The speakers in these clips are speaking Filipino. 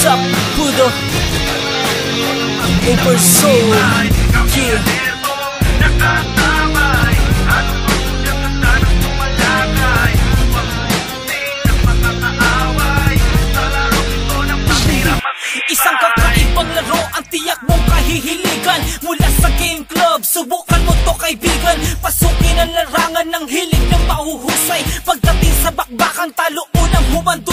Shop Pudo? Over Soul Yeah. Isang kakaibang laro ang tiyak mong kahihiligan. Mula sa game club, subukan mo to kaibigan. Pasukin ang larangan ng hilig ng mahuhusay. Pagdating sa bakbakan, talo unang humandusay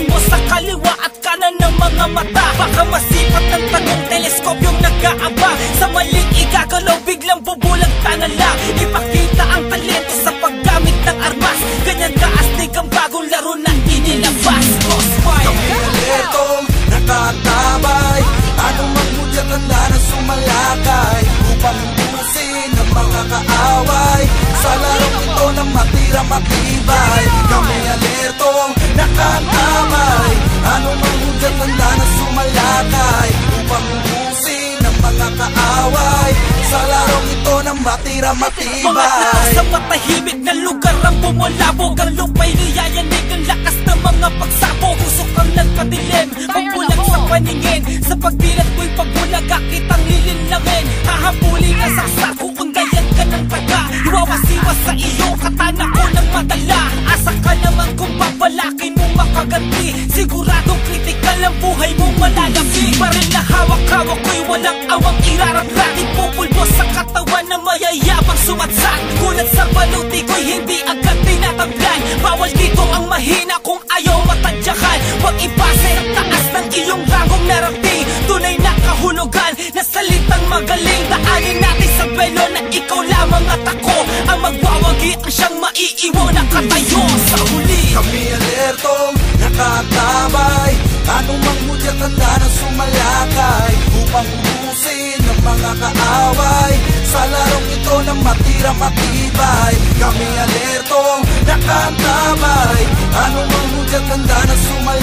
Ilingon mo sa kaliwa at kanan ng mga mata. Baka masipat ng tagong teleskopyong nag-aabang Sa maling igagalaw biglang bubulag ka na lang. Ipakita ang talento sa paggamit ng armas. Ganyan kaastig ang bagong laro na inilabas. Crossfire Alertong nakatabay. Ano mang hudyat handa na sumalakay? Upang ubusin ang Sa larong ito na matira matibay. Kami alertong nakatabay Ano mang hudyat handa na sumalakay Upang ubusin ang mga kaaway. Sa larong ito na matira Mga matibay. tao sa matahimik na lugar ang bumulabog Ang lupay niyayanig ang lakas ng mga pagsabog Usok ang nagpadilim, pagbulag sa paningin. Sa pagdilat ko'y pagbulaga kitang lilinlangin Hahabulin na sa sako mo makaganti Siguradong kritikal ang buhay mo malalaki Baril na hawak-hawak ko'y walang awang iraraglatin Pupulbos sa katawan na mayayabang sumatsat. Kulat sa baluti ko'y hindi agad tinatablan Bawal dito ang mahina kung ayaw matadyakan. Huwag ipase ang taas ng iyong rangong narating. Tunay na kahulugan na salitang magaling. Daanin natin sa belo na ikaw lamang at ako. Ang magwawagi ang siyang maiiwaw na katayo sa huli Kami alertong nakatabay Ano mang hudyat handa na sumalakay Upang ubusin ang mga kaaway. Sa larong ito na matira matibay Kami alertong nakatabay Ano mang hudyat handa na sumalakay